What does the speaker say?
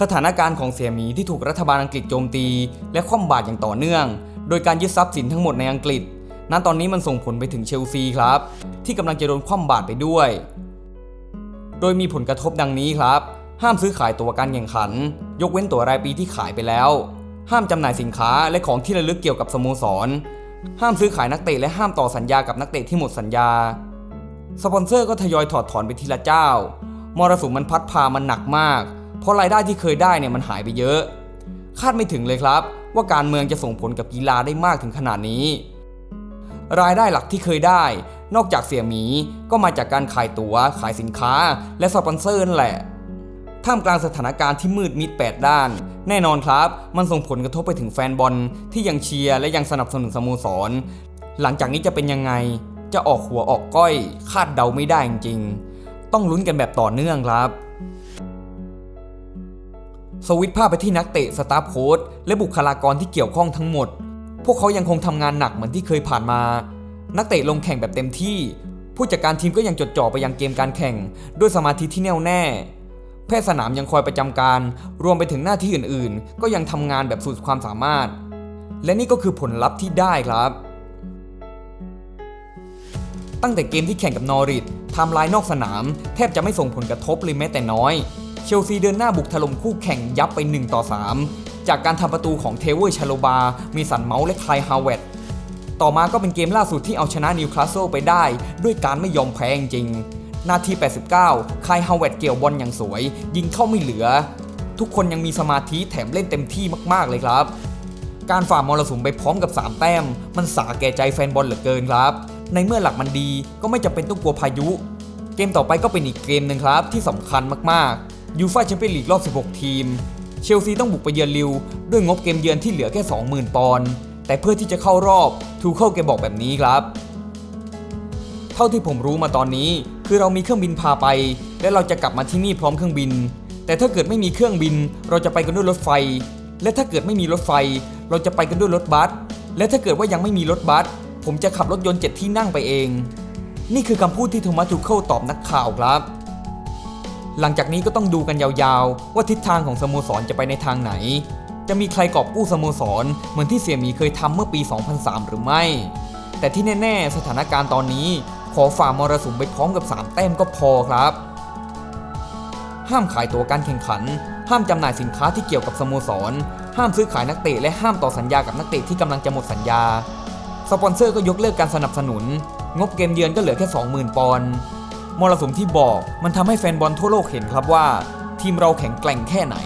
สถานการณ์ของเสี่ยหมีที่ถูกรัฐบาลอังกฤษโจมตี และคว่ำบาตรอย่างต่อเนื่อง โดยการยึดทรัพย์สินทั้งหมดในอังกฤษนั้นตอนนี้มันส่งผลไปถึงเชลซีครับ ที่กำลังจะโดนคว่ำบาตรไปด้วย โดยมีผลกระทบดังนี้ครับ ห้ามซื้อขายตั๋วการแข่งขัน ยกเว้นตั๋วรายปีที่ขายไปแล้ว ห้ามจำหน่ายสินค้าและของที่ระลึกเกี่ยวกับสโมสร ห้ามซื้อขายนักเตะและห้ามต่อสัญญากับนักเตะที่หมดสัญญา สปอนเซอร์ก็ทยอยถอดถอนไปทีละเจ้ามรสุมมันพัดพามันหนักมาก เพราะรายได้ที่เคยได้เนี่ยมันหายไปเยอะ คาดไม่ถึงเลยครับ ว่าการเมืองจะส่งผลกับกีฬาได้มากถึงขนาดนี้ รายได้หลักที่เคยได้ นอกจากเสี่ยหมีก็มาจากการขายตัว๋ว ขายสินค้า และสปอนเซอร์นั่นแหละท่ามกลางสถานการณ์ที่มืดมิดแปดด้าน แน่นอนครับ มันส่งผลกระทบไปถึงแฟนบอลที่ยังเชียร์และยังสนับสนุนสโมสร หลังจากนี้จะเป็นยังไง จะออกหัวออกก้อย คาดเดาไม่ได้จริงๆ ต้องลุ้นกันแบบต่อเนื่องครับ สวิตภาพไปที่นักเตะสตาฟโค้ชและบุคลากรที่เกี่ยวข้องทั้งหมด พวกเขายังคงทำงานหนักเหมือนที่เคยผ่านมา นักเตะลงแข่งแบบเต็มที่ ผู้จัดการทีมก็ยังจดจ่อไปยังเกมการแข่ง ด้วยสมาธิที่แน่วแน่ แพทย์สนามยังคอยประจำการ รวมไปถึงหน้าที่อื่นๆ ก็ยังทำงานแบบสุดความสามารถ และนี่ก็คือผลลัพธ์ที่ได้ครับ ตั้งแต่เกมที่แข่งกับนอริทไทม์ไลน์นอกสนาม แทบจะไม่ส่งผลกระทบเลยแม้แต่น้อย เชลซีเดินหน้าบุกถล่มคู่แข่งยับไป 1 ต่อ 3 จากการทำประตูของเทเวอร์ชาโลบา มีสันเมาส์และไคลฮาวเวตต่อมาก็เป็นเกมล่าสุดที่เอาชนะนิวคาสเซิลไปได้ ด้วยการไม่ยอมแพ้จริงนาที 89ไคลฮาวเวตเกี่ยวบอลอย่างสวย ยิงเข้าไม่เหลือ ทุกคนยังมีสมาธิแถมเล่นเต็มที่มาก ๆ เลยครับ การฝ่ามรสุมไปพร้อมกับ 3 แต้ม มันสาแก่ใจแฟนบอลเหลือเกินครับ ในเมื่อหลักมันดีก็ไม่จำเป็นต้องกลัวพายุ เกมต่อไปก็เป็นอีกเกมหนึ่งครับที่สำคัญมากๆ ยูฟ่าแชมเปี้ยนลีกรอบ 16 ทีม เชลซีต้องบุกไปเยือนลิวด้วยงบเกมเยือนที่เหลือแค่ 20,000 ปอนด์แต่เพื่อที่จะเข้ารอบทูเคิลแกบอกแบบนี้ครับ เท่าที่ผมรู้มาตอนนี้ คือเรามีเครื่องบินพาไป และเราจะกลับมาที่นี่พร้อมเครื่องบิน แต่ถ้าเกิดไม่มีเครื่องบิน เราจะไปกันด้วยรถไฟ และถ้าเกิดไม่มีรถไฟ เราจะไปกันด้วยรถบัสและถ้าเกิดว่ายังไม่มีรถบัสผมจะขับรถยนต์เจ็ดที่นั่งไปเอง นี่คือคำพูดที่โทมัสทูเคิลตอบนักข่าวครับ หลังจากนี้ก็ต้องดูกันยาวๆ ว่าทิศทางของสโมสรจะไปในทางไหน จะมีใครกอบกู้สโมสร เหมือนที่เสี่ยหมีเคยทำเมื่อปี 2003 หรือไม่ แต่ที่แน่ๆ สถานการณ์ตอนนี้ขอฝ่ามรสุมไปพร้อมกับ 3 แต้มก็พอครับ ห้ามขายตัวการแข่งขัน ห้ามจำหน่ายสินค้าที่เกี่ยวกับสโมสร ห้ามซื้อขายนักเตะและห้ามต่อสัญญากับนักเตะที่กำลังจะหมดสัญญา สปอนเซอร์ก็ยกเลิกการสนับสนุน งบเกมเยือนก็เหลือแค่ 20,000 ปอนด์ มรสุมที่บอกมันทำให้แฟนบอลทั่วโลกเห็นครับว่า ทีมเราแข็งแกร่งแค่ไหน